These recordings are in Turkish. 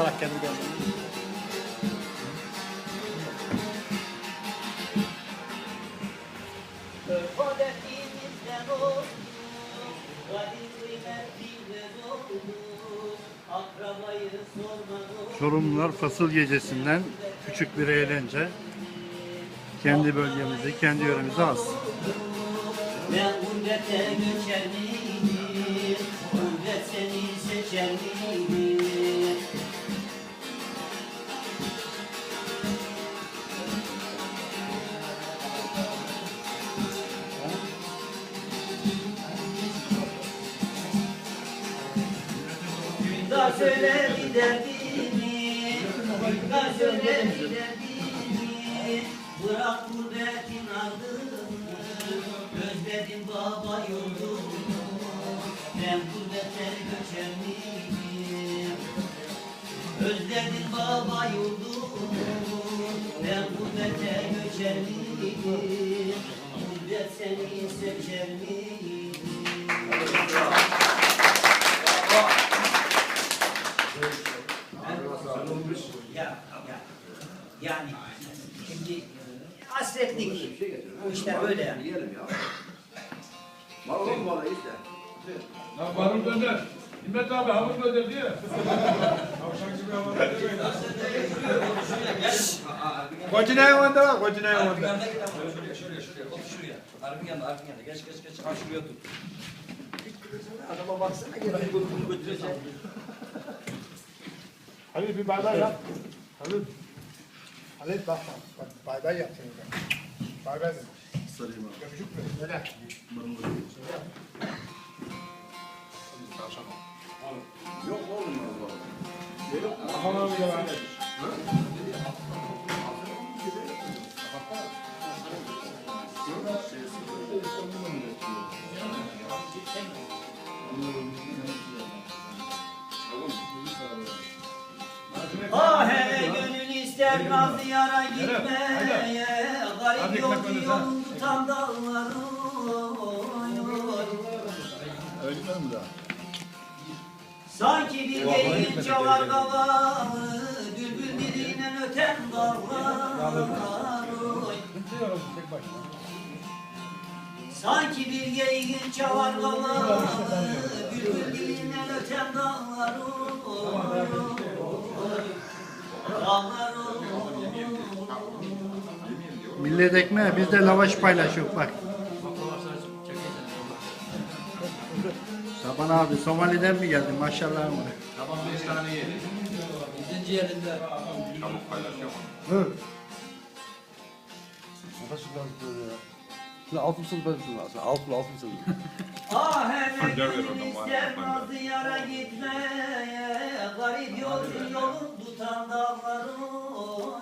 Koşarak kendi geldi. Oldu, akrabayı sormadı. Sorumlular fasıl gecesinden küçük bir eğlence. Kendi bölgemizde, kendi yöremizde az. Ben gurbete göçer miydim, gurbet seni seçer miydim? Söyle bir derdimi, da söyle bir derdimi, bırak gurbetin ardını, özledim baba yurdumu, ben gurbete göçer miyim? Özledim baba yurdumu, ben gurbete göçer miyim? Gurbet seni seçer miyim? Ya, ya. Yani şimdi hasretlik. Bu işler böyle yani. Yiyelim ya. Var oğlum bana işte. Ya varım döner. Himmet abi hamur döner diye. Tavşan gibi hamur döner. Kocinayı onda var, kocinayı onda. yanına git ama şuraya şuraya şuraya otur şuraya. Arif'in yanına Arif'in yanına geç geç geç ha şuraya otur. Adama baksana gel. Bunu götüreceğim. Halil bir bardak yap. Halil. Halil bak bak. bak bardak yap seni de. Bardak dedim. Sarayım abi. Gömücük mü? Öyle. Yok oğlum Allah. Kafana bir devam et. Ah nazlı yara gitmeye Garip yolcu yolun tutan dağlar. Sanki bir geyin çalar kavağı Bülbül diliyle öten dağlar. Sanki bir geyin çalar kavağı Bülbül diliyle öten. Dağlar Millet ekmeği biz de lavaş paylaşıyoruz bak. Şaban abi Somali'den mi geldin maşallah mı? İkinci yerinde. Altın sınıf ben sınıf. Altın altın sınıf. Ah gönül ister nazlı yara gitmeye Garip yolcu yolun tutan dağlar oy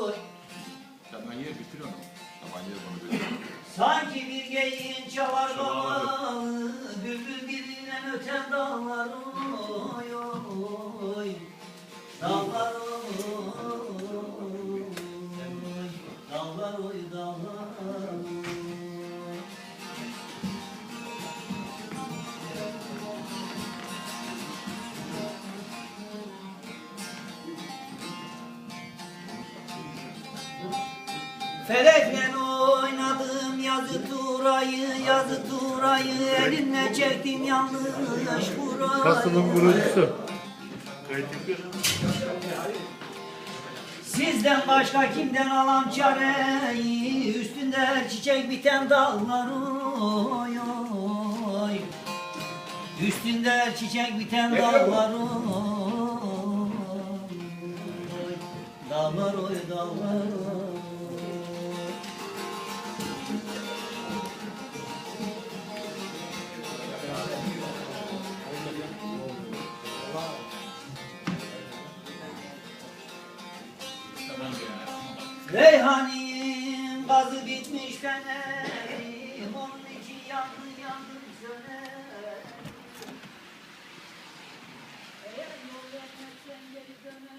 oy Bitir onu. Şaban yer bunu bitir. Sanki bir geyin çalar kavağı Bülbül dilinden öten dağlar oy oy Dağlar oy Felekle oynadım yazı turayı, yazı turayı. Elimle çektim yanlış burayı. Fasılın vurucusu. Sizden başka kimden alam çareyi? Üstünde çiçek biten dallar oy oy. Üstünde çiçek biten dallar oy Dağlar oy dağlar oy Reyhaniyim gazı bitmiş fenerim Onun için yandım yandım söner. Eğer yol vermezsen geri dönerim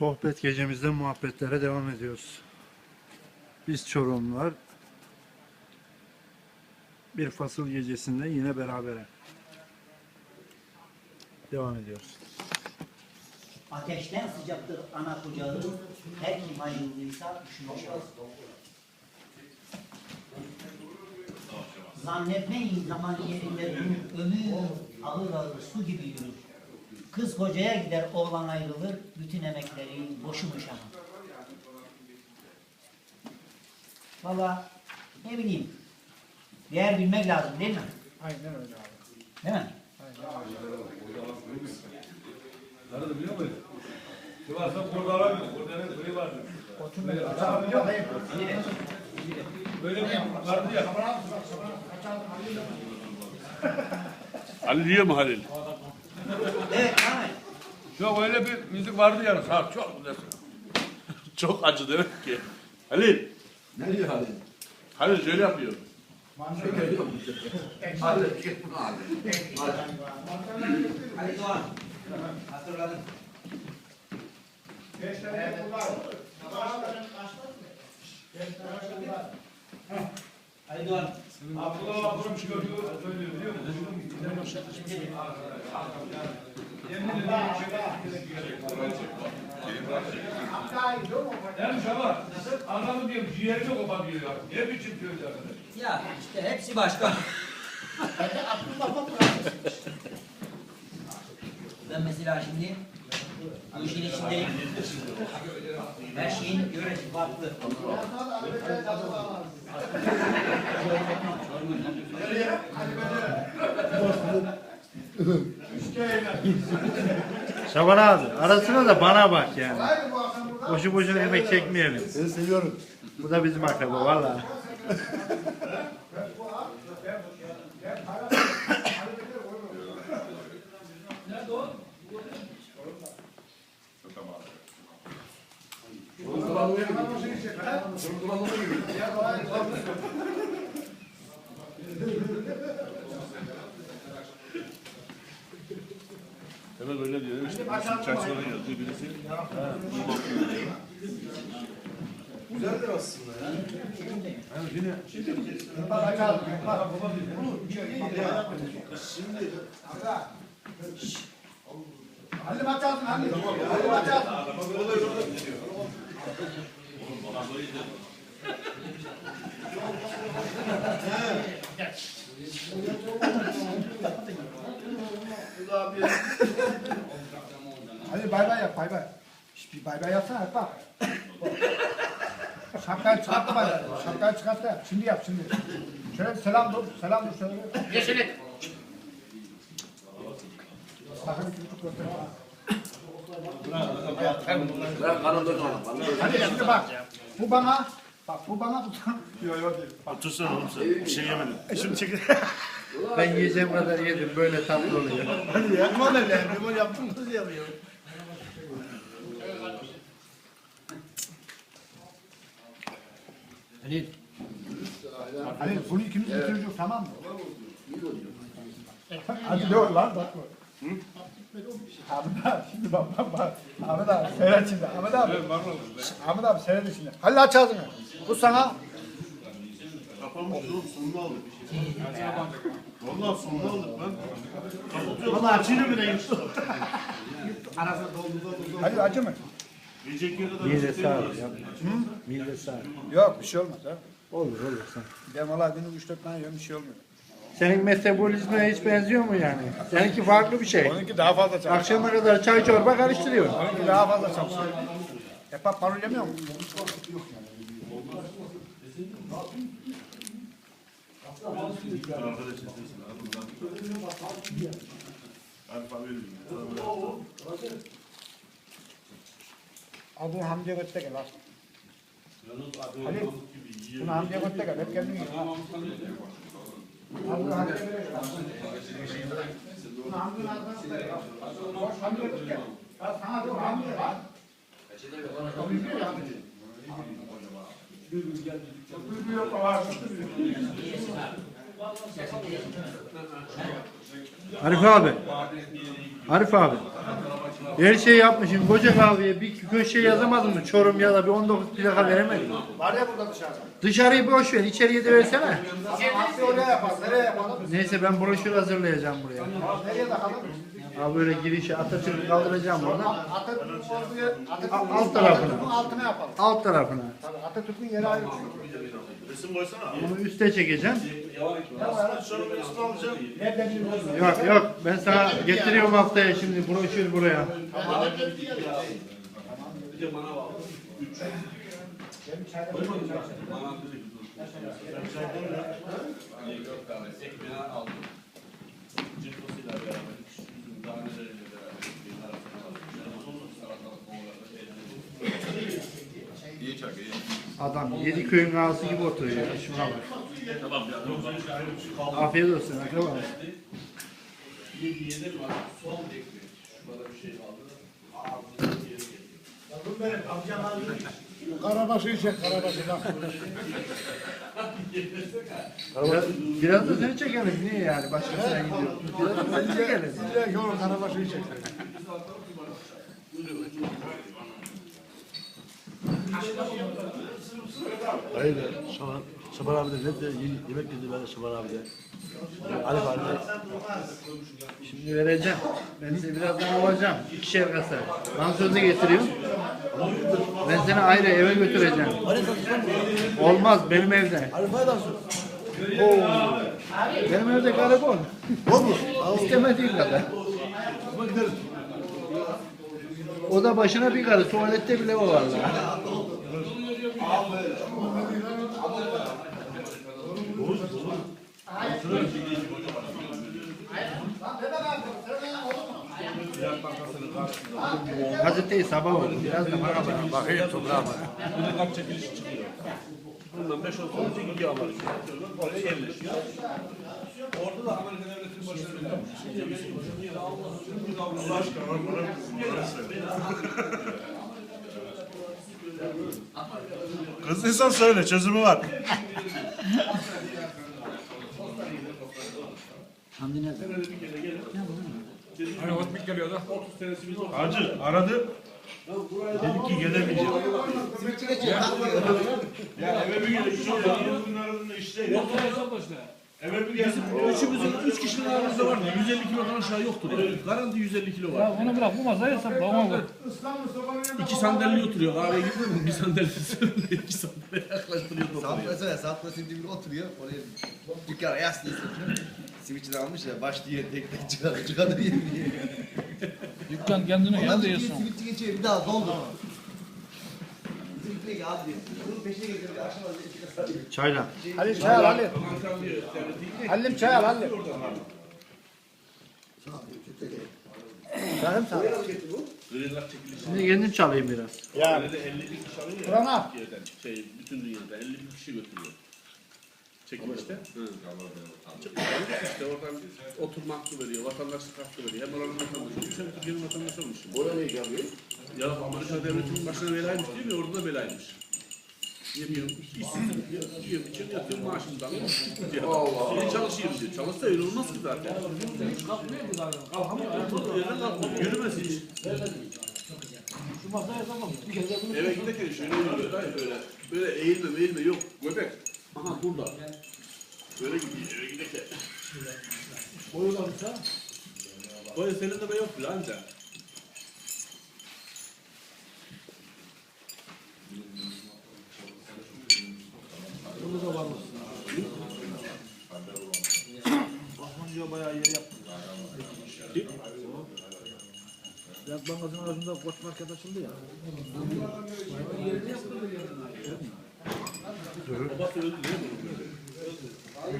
Sohbet gecemizde muhabbetlere devam ediyoruz. Biz Çorumlular bir fasıl gecesinde yine berabere. Devam ediyoruz. Ateşten sıcaktır ana kucağı, her kim ayrıldıysa üşümüş olur. Zannetmeyin zaman yerinde ömür ağır ağır su gibi yürür. Kız kocaya gider, oğlan ayrılır, bütün emekleri boşumuş ama. Valla ne bileyim, değer bilmek lazım değil mi? Aynen öyle abi. Değil mi? Nerede biliyor musun? Sivas'ta kurdalar mı? Kurdanın kıyı vardı. Otur böyle. Tamam yok hayır. Böyle bir vardı ya. Halil yiyor mu Halil? Evet, Ahmet. Yok öyle bir müzik vardı ya. Sağ çok güzel. Çok acı demek ki. Halil. Ne diyor Halil? Halil şöyle yapıyor. Yok mu? Halil, git bunu al. Ali Doğan. Hatırladım. Ali Doğan. Abdullah bir şey gördüğü söylüyor biliyor musun? Yemin ederim Demiş ama adamı diyor ciğerini koparıyor ya. Ne biçim söylüyor arkadaş? Ya işte hepsi başka. ben mesela şimdi bu işin içindeyim. Her şeyin yöresi farklı. Şaban abi arasına da bana bak yani. Boşu boşuna emek çekmeyelim. Seni seviyorum. Bu da bizim akraba valla. Durduranlığa gidiyor. Durduranlığa gidiyor. Hemen öyle diyor. İşte çarşıdan yazıyor birisi. Güzeldir aslında ya. Bak açalım. Bak. Halim açalım Halim. Halim açalım. Hadi bay bay yap bay bay. Şş, bir bay bay yapsana yap bak. Şapkayı çıkart da bay bay. Şapkayı çıkart da yap. Şimdi yap şimdi. Şöyle bir selam dur. Selam dur şöyle. Yeşil et. Sakın iki buçuk göster. Ben kanımda kaldım. Hadi şimdi bak. Bu bana. Bak bu bana bu sana. Yok yok. Otursana oğlum sen. Bir şey yemedin. Şimdi çekil. Ben yiyeceğim kadar yedim böyle tatlı oluyor. Hadi ya. Limon öyle. Limon yaptım nasıl yapıyor? Halil. Halil bunu ikimiz bitireceğiz tamam mı? Hadi ne olur lan bak bu. Ahmet abi şimdi bak bak bak. Ahmet abi seyret şimdi. Ahmet abi. Ahmet abi seyret şimdi. Halil aç ağzını. Bu sana. Kapamış oğlum sonunu aldık. Vallahi sonunu aldık lan. Valla açıyla bile yuttu. Halil acı mı? Yiyecek yere de Midesi ağrıyor ya. Midesi ağrıyor. Yok bir şey olmaz ha. Olur olur sen. Ben valla günlük 3-4 tane yiyorum bir şey olmuyor. Senin metabolizmaya hiç benziyor mu yani? Seninki farklı bir şey. Onunki daha fazla çalışıyor. Akşama kadar çay çorba karıştırıyor. Onunki daha fazla çalışıyor. Hep hep marul yemiyor mu? Arkadaş istesin. Alfa verin. Al bunu Hamdi'ye götür gel al. Halil, bunu Hamdi'ye götür gel. Hep kendin yiyin. Al bunu Hamdi'ye götür gel. Bunu Hamdi'nin ağzına koy. Boş Hamdi'ye götür gel. Al sana dur Hamdi'ye bak. O büyüyor ya Hamdi. Büyüyor yok o var. Arif abi. Arif abi. Her şey yapmışsın. Koca kahveye bir köşe yazamadın mı? Çorum ya da bir 19 plaka veremedin? Var ya burada dışarıda. Dışarıyı boş ver. içeriye de versene. Aslı oraya yapalım. Nereye yapalım? Neyse ben broşür hazırlayacağım buraya. Nereye takalım? Abi böyle girişe Atatürk'ü kaldıracağım oradan. Atatürk'ün Atatürk'ün Alt tarafına. Altına yapalım. Alt tarafına. Tabii Atatürk'ün yeri ayrı çünkü. Resim koysana. Bunu üste çekeceğim. Şöyle bir resim alacağım. Nereden biliyorsun? Yok yok ben sana getiriyorum haftaya şimdi broşür buraya. Ciposuyla Adam yedi köyün ağası gibi oturuyor. ya, Şuna bak. Tamam ya, tamam. Afiyet olsun akraba. Şey. Karabaşı'yı çek Karabaşı bak. Biraz, biraz da seni çekelim. Niye yani? Başkasına gidiyor. Biraz da seni çekelim. Direkt yolu Karabaşı'yı çek. Hayır be, Şaban, Şaban abi de ne de yemek yedi ben de Şaban abi de. Arif abi de. Şimdi vereceğim. Ben size birazdan alacağım. İkişer kasa. Ben sözü getiriyorum. Ben seni ayrı eve götüreceğim. Olmaz benim evde. Arif abi dansı. Benim evde karakolun. Olur. İstemediğin kadar. Ama gideriz. O da başına bir karı. Tuvalette bile o vallahi. Gazeteyi sabah oldu. Biraz da bana bak. Bakayım bak. Bir de kaç çekiliş çıkıyor. Bundan 5 olsa önce gidiyor ama. Oraya yerleşiyor. Orada da Amerika Devleti'nin başına bir Allah aşkına bana Kızdıysan söyle çözümü var. Hani otmik geliyor da. Hacı aradı. Dedik ki gelemeyeceğim. Ya eve bir şu yılın arasında işteydi. Eve bir gelsin. Üçümüzün, üç kişinin aramızda var mı? 150 kilodan aşağı yoktur yani. Garanti 150 kilo var. Onu bırak bu masaya hesap bana bak. İki sandalye oturuyor. Kahveye gidiyor mu? Bir sandalyesi önünde iki sandalye yaklaştırıyor topluyor. Mesela Safra Simdi bir oturuyor. Oraya dükkana yaslıyor. Simitçiden almış ya baş diye tek tek çıkar. Çıkardı diye diye. Dükkan kendini Ondan yan sonra diyorsun. simitçi geçiyor bir daha doldu. Simitçi diyor abi diyor. Bunun peşine geliyor. Akşam orada iki kasa diyor. Çayla. Halim çay al Halim. Halim çay al Halim. Canım sana. Şimdi kendim çalayım biraz. Ya Böyle 50 bin kişi alıyor ya. Kur'an'a. Şey, bütün dünyada 50 bin kişi götürüyor. Çekilişte. İşte oradan oturma hakkı veriyor, vatandaşlık hakkı veriyor. Hem oranın vatandaşı, hem Türkiye'nin vatandaşı olmuş. Orada ne yapıyor? Ya Amerika devletinin başına belaymış değil mi? Orada da belaymış. Yemiyorum, işsizim. Yiyorum, içeri yatıyorum, alıyorum. diyor. Allah çalışayım diyor. Çalışsa öyle olmaz ki zaten. Kalkmıyor ki zaten. Kalkamıyor. Oturduğu yerden kalkmıyor, yürümez hiç. Şu masaya yazamam. Bir de bunu Eve giderken şöyle yürüyor dayı böyle. Böyle eğilme eğilme yok. Göbek. Aha burada. Böyle gidiyor eve giderken. boyu kalırsa. Böyle senin de yok bile anca. Mı? Osmanlıca bayağı yer yaptı. Biraz bankasının arasında koç market açıldı ya. Babası öldü değil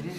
mi?